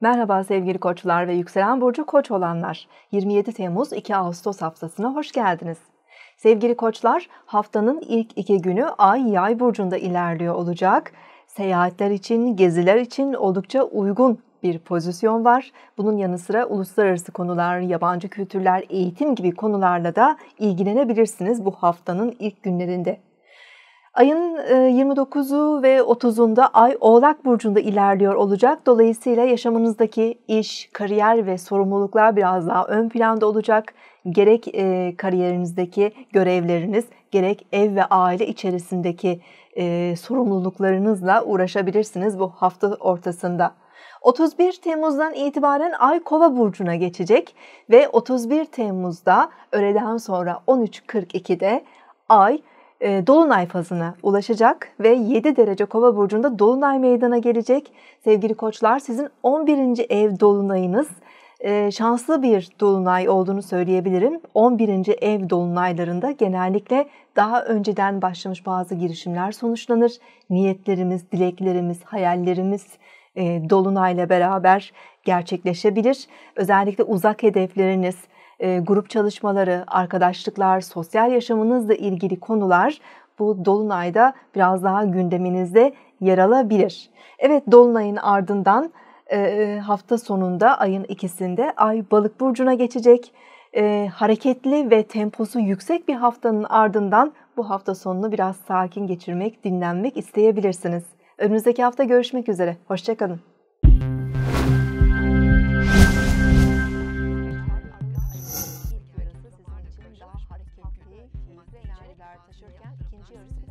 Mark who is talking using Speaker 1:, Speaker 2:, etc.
Speaker 1: Merhaba sevgili koçlar ve yükselen burcu koç olanlar. 27 Temmuz 2 Ağustos haftasına hoş geldiniz. Sevgili koçlar haftanın ilk iki günü ay yay burcunda ilerliyor olacak. Seyahatler için, geziler için oldukça uygun bir pozisyon var. Bunun yanı sıra uluslararası konular, yabancı kültürler, eğitim gibi konularla da ilgilenebilirsiniz bu haftanın ilk günlerinde. Ayın 29'u e, ve 30'unda Ay Oğlak Burcu'nda ilerliyor olacak. Dolayısıyla yaşamınızdaki iş, kariyer ve sorumluluklar biraz daha ön planda olacak. Gerek e, kariyerinizdeki görevleriniz, gerek ev ve aile içerisindeki e, sorumluluklarınızla uğraşabilirsiniz bu hafta ortasında. 31 Temmuz'dan itibaren Ay Kova burcuna geçecek ve 31 Temmuz'da öğleden sonra 13.42'de Ay e, Dolunay fazına ulaşacak ve 7 derece Kova burcunda Dolunay meydana gelecek. Sevgili koçlar sizin 11. ev dolunayınız e, şanslı bir dolunay olduğunu söyleyebilirim. 11. ev dolunaylarında genellikle daha önceden başlamış bazı girişimler sonuçlanır. Niyetlerimiz, dileklerimiz, hayallerimiz e, dolunayla beraber gerçekleşebilir. Özellikle uzak hedefleriniz, e, grup çalışmaları, arkadaşlıklar, sosyal yaşamınızla ilgili konular bu dolunayda biraz daha gündeminizde yer alabilir. Evet dolunayın ardından e, hafta sonunda ayın ikisinde ay balık burcuna geçecek. E, hareketli ve temposu yüksek bir haftanın ardından bu hafta sonunu biraz sakin geçirmek, dinlenmek isteyebilirsiniz. Önümüzdeki hafta görüşmek üzere. Hoşçakalın. değil ki. Taşırken ikinci yarısı